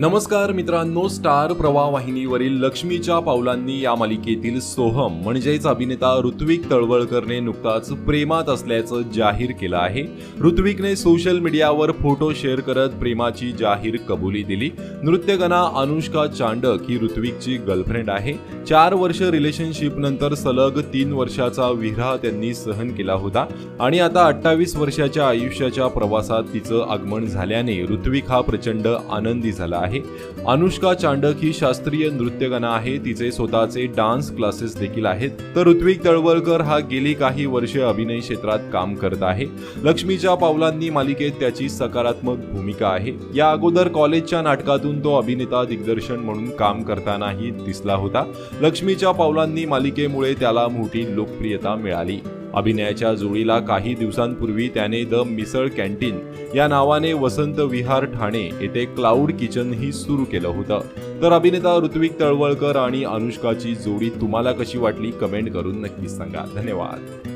नमस्कार मित्रांनो स्टार प्रवाह वाहिनीवरील लक्ष्मीच्या पावलांनी या मालिकेतील सोहम म्हणजेच अभिनेता ऋत्विक तळवळकरने नुकताच प्रेमात असल्याचं जाहीर केलं आहे. ऋत्विकने सोशल मीडियावर फोटो शेअर करत प्रेमाची जाहीर कबुली दिली. नृत्यगणा अनुष्का चांडक ही ऋत्विकची गर्लफ्रेंड आहे. चार वर्ष रिलेशनशिप नंतर सलग तीन वर्षाचा विरह त्यांनी सहन केला होता आणि आता अठ्ठावीस वर्षाच्या आयुष्याच्या प्रवासात तिचं आगमन झाल्याने ऋत्विक हा प्रचंड आनंदी झाला आहे. अनुष्का चांडक ही शास्त्रीय नृत्यगणा आहे. तिचे स्वतःचे डान्स क्लासेस देखील आहेत. तर ऋत्विक तळवळकर हा गेली काही वर्ष अभिनय क्षेत्रात काम करत आहे. लक्ष्मीच्या पावलांनी मालिकेत त्याची सकारात्मक भूमिका आहे. या अगोदर कॉलेजच्या नाटकातून तो अभिनेता दिग्दर्शन म्हणून काम करतानाही दिसला होता. लक्ष्मीच्या पावलांनी मालिकेमुळे त्याला मोठी लोकप्रियता मिळाली. अभिनयाच्या जोडीला काही दिवसांपूर्वी त्याने द मिसळ कॅन्टीन या नावाने वसंत विहार ठाणे येथे क्लाउड किचनही सुरू केलं होतं. तर अभिनेता ऋत्विक तळवळकर आणि अनुष्काची जोडी तुम्हाला कशी वाटली? कमेंट करून नक्कीच सांगा. धन्यवाद.